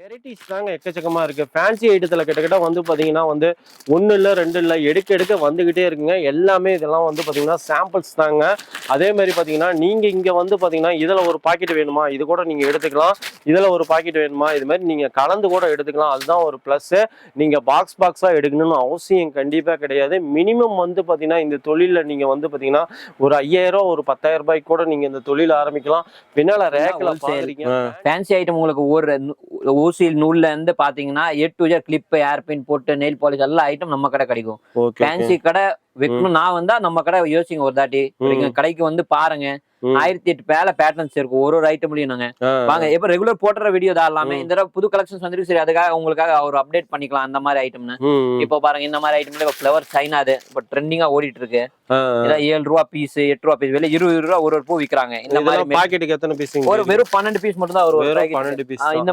Varieties தாங்க எக்கச்சக்கமா இருக்கு. ஃபேன்சி ஐட்டத்துல கிட்டத்தட்ட வந்து பாத்தீங்கன்னா வந்து ஒண்ணு இல்ல ரெண்டு இல்ல எடுக்க எடுக்க வந்துகிட்டே இருக்குங்க. எல்லாமே இதெல்லாம் வந்து பாத்தீங்கன்னா சாம்பிள்ஸ் தாங்க. அதே மாதிரி பாத்தீங்கன்னா நீங்க இங்க வந்து பாத்தீங்கன்னா இதுல ஒரு பாக்கெட் வேணுமா? இது கூட நீங்க எடுத்துக்கலாம். இதுல ஒரு பாக்கெட் வேணுமா? இது மாதிரி நீங்க கலந்து கூட எடுத்துக்கலாம். அதுதான் ஒரு பிளஸ் நீங்க பாக்ஸ் பாக்ஸா எடுக்கணும்னு அவசியம் கண்டிப்பா கிடையாது. மினிமம் வந்து பாத்தீங்கன்னா இந்த தொழில நீங்க வந்து பாத்தீங்கன்னா ஒரு ஐயாயிரம் ஒரு பத்தாயிரம் ரூபாய்க்கு கூட நீங்க இந்த தொழில் ஆரம்பிக்கலாம். பின்னால. பாக்குறீங்க. ஃபேன்சி ஐட்டம் உங்களுக்கு ஒரு ஊசி நூல்ல இருந்து பாத்தீங்கன்னா எட் டு கிளிப் ஏர்பின் போட்டு நெயில் பாலிஷ் எல்லா ஐட்டம் நம்ம கடை கிடைக்கும். ஃபேன்சி கடை வைக்கணும். நான் வந்தா நம்ம கடை யோசிங்க ஒரு தாட்டி. கடைக்கு வந்து பாருங்க. ஆயிரத்தி எட்டு பேல பேட்டர்ன்ஸ் இருக்கும். ஒரு ஒரு ஐட்டம்லயும் நாங்க. வாங்க இப்ப ரெகுலர் போட்டுற வீடியோ தான் எல்லாமே. இந்த தடவை புது கலெக்ஷன்ஸ் வந்துருக்கு. சரி அதுக்காக உங்களுக்காக ஒரு அப்டேட் பண்ணிக்கலாம். அந்த மாதிரி ஐட்டம்னு இப்போ பாருங்க இந்த மாதிரி ஐட்டம்ல இப்போ ஃபிளவர் சைனாது இப்போ ட்ரெண்டிங்கா ஓடிட்டு இருக்கு ஏழு ரூபா பீஸ் எட்டு ரூபா பீஸ் வெளியே இருபது ரூபா ஒரு ஒரு பூ விக்கிறாங்க. இந்த மாதிரி பாக்கெட்டுக்கு எத்தனை பீஸ் ஒரு வெறும் பன்னெண்டு பீஸ் மட்டும் தான் ஒரு. பன்னெண்டு பீஸ் இந்த